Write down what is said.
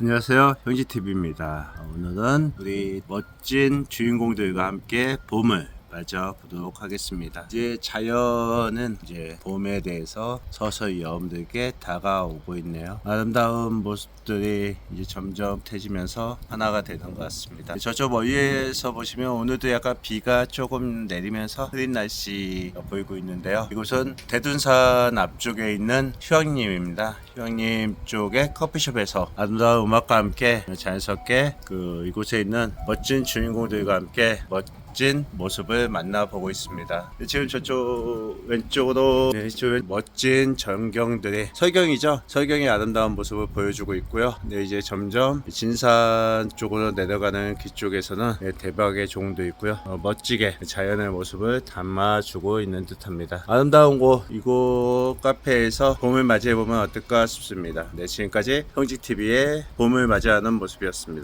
안녕하세요. 형지TV입니다. 오늘은 우리 멋진 주인공들과 함께 봄을 맞아 보도록 하겠습니다. 이제 자연은 이제 봄에 대해서 서서히 여러분들께 다가오고 있네요. 아름다운 모습들이 이제 점점 태지면서 하나가 되는 것 같습니다. 저쪽 멀리에서 보시면 오늘도 약간 비가 조금 내리면서 흐린 날씨가 보이고 있는데요. 이곳은 대둔산 앞쪽에 있는 휴양림입니다. 휴양림 쪽에 커피숍에서 아름다운 음악과 함께 자연스럽게 그 이곳에 있는 멋진 주인공들과 함께 멋진 모습을 만나보고 있습니다. 지금 저쪽 왼쪽으로 네, 이쪽 멋진 전경들의 설경이죠. 설경의 아름다운 모습을 보여주고 있고요. 네, 이제 점점 진산 쪽으로 내려가는 길 쪽에서는 네, 대박의 종도 있고요. 어, 멋지게 자연의 모습을 담아주고 있는 듯합니다. 아름다운 곳 이곳 카페에서 봄을 맞이해 보면 어떨까 싶습니다. 네, 지금까지 형직 TV의 봄을 맞이하는 모습이었습니다.